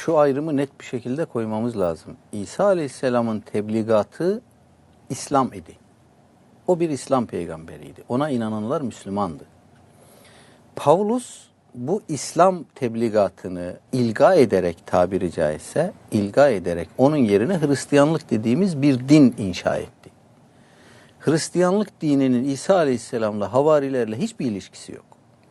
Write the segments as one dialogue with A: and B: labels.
A: şu ayrımı net bir şekilde koymamız lazım. İsa Aleyhisselam'ın tebligatı İslam idi. O bir İslam peygamberiydi. Ona inananlar Müslümandı. Pavlus bu İslam tebligatını ilga ederek tabiri caizse ilga ederek onun yerine Hristiyanlık dediğimiz bir din inşa etti. Hristiyanlık dininin İsa Aleyhisselam'la havarilerle hiçbir ilişkisi yok.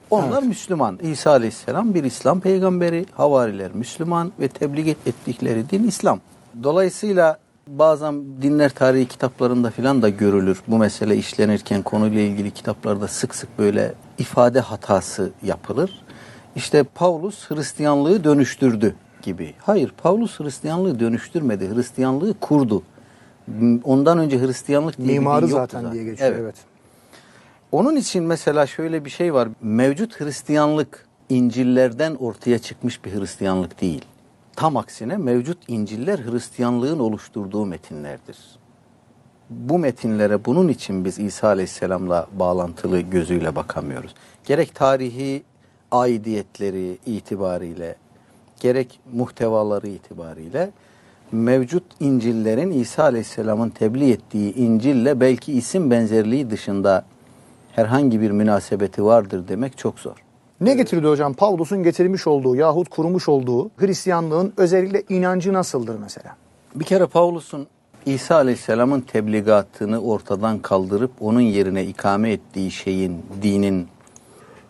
A: Onlar Müslüman. İsa Aleyhisselam bir İslam peygamberi, havariler Müslüman ve tebliğ ettikleri din İslam. Dolayısıyla bazen dinler tarihi kitaplarında filan da görülür. Bu mesele işlenirken konuyla ilgili kitaplarda sık sık böyle ifade hatası yapılır. İşte Pavlus Hristiyanlığı dönüştürdü gibi. Hayır, Pavlus Hristiyanlığı dönüştürmedi. Hristiyanlığı kurdu. Ondan önce Hristiyanlık diye bir
B: Mimarı
A: yoktu
B: zaten diye geçiyor. Evet.
A: Onun için mesela şöyle bir şey var. Mevcut Hristiyanlık İncillerden ortaya çıkmış bir Hristiyanlık değil. Tam aksine mevcut İnciller Hristiyanlığın oluşturduğu metinlerdir. Bu metinlere bunun için biz İsa Aleyhisselam'la bağlantılı gözüyle bakamıyoruz. Gerek tarihi aidiyetleri itibariyle, gerek muhtevaları itibariyle mevcut İncil'lerin İsa Aleyhisselam'ın tebliğ ettiği İncil'le belki isim benzerliği dışında herhangi bir münasebeti vardır demek çok zor.
B: Ne getirdi hocam? Pavlus'un getirmiş olduğu yahut kurmuş olduğu Hristiyanlığın özellikle inancı nasıldır mesela?
A: Bir kere Pavlus'un İsa Aleyhisselam'ın tebligatını ortadan kaldırıp onun yerine ikame ettiği şeyin, dinin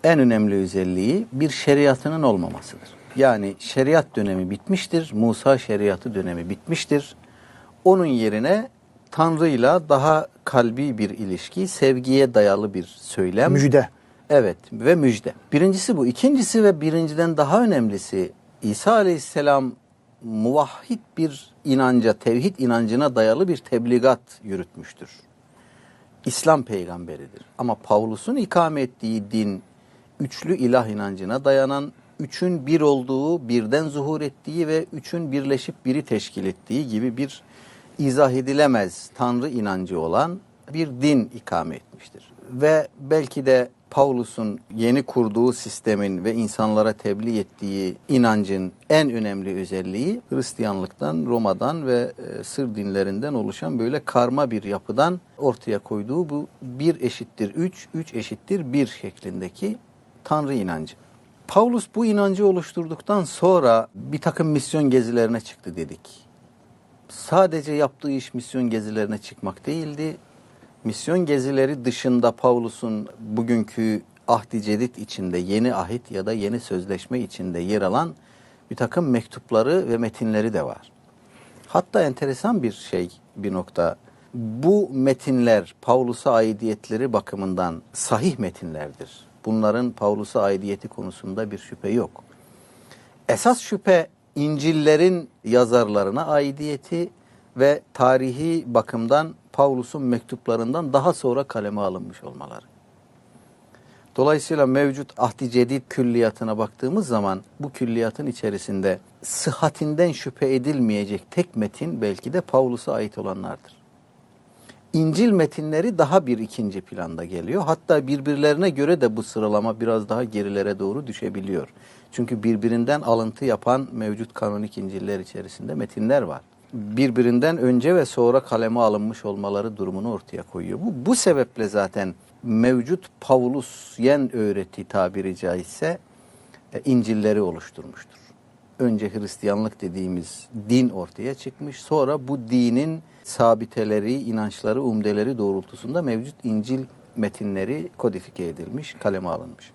A: en önemli özelliği bir şeriatının olmamasıdır. Yani şeriat dönemi bitmiştir, Musa şeriatı dönemi bitmiştir. Onun yerine Tanrı'yla daha kalbi bir ilişki, sevgiye dayalı bir söylem.
B: Müjde.
A: Evet ve müjde. Birincisi bu. İkincisi ve birinciden daha önemlisi İsa Aleyhisselam muvahhid bir inanca, tevhid inancına dayalı bir tebligat yürütmüştür. İslam peygamberidir. Ama Pavlus'un ikame ettiği din üçlü ilah inancına dayanan, üçün bir olduğu, birden zuhur ettiği ve üçün birleşip biri teşkil ettiği gibi bir izah edilemez Tanrı inancı olan bir din ikame etmiştir. Ve belki de Pavlus'un yeni kurduğu sistemin ve insanlara tebliğ ettiği inancın en önemli özelliği Hristiyanlıktan, Roma'dan ve e, Sır dinlerinden oluşan böyle karma bir yapıdan ortaya koyduğu bu bir eşittir üç, üç eşittir bir şeklindeki Tanrı inancı. Pavlus bu inancı oluşturduktan sonra bir takım misyon gezilerine çıktı dedik. Sadece yaptığı iş misyon gezilerine çıkmak değildi. Misyon gezileri dışında Pavlus'un bugünkü ahdi cedid içinde yeni ahit ya da yeni sözleşme içinde yer alan bir takım mektupları ve metinleri de var. Hatta enteresan bir şey bir nokta. Bu metinler Pavlus'a aidiyetleri bakımından sahih metinlerdir. Bunların Pavlus'a aidiyeti konusunda bir şüphe yok. Esas şüphe İncil'lerin yazarlarına aidiyeti ve tarihi bakımdan Pavlus'un mektuplarından daha sonra kaleme alınmış olmaları. Dolayısıyla mevcut ahdi cedid külliyatına baktığımız zaman bu külliyatın içerisinde sıhhatinden şüphe edilmeyecek tek metin belki de Pavlus'a ait olanlardır. İncil metinleri daha bir ikinci planda geliyor. Hatta birbirlerine göre de bu sıralama biraz daha gerilere doğru düşebiliyor. Çünkü birbirinden alıntı yapan mevcut kanonik İncil'ler içerisinde metinler var. Birbirinden önce ve sonra kaleme alınmış olmaları durumunu ortaya koyuyor. Bu, bu sebeple zaten mevcut Pavlusyen öğreti tabiri caizse e, İncil'leri oluşturmuştur. Önce Hristiyanlık dediğimiz din ortaya çıkmış. Sonra bu dinin sabiteleri, inançları, umdeleri doğrultusunda mevcut İncil metinleri kodifike edilmiş, kaleme alınmış.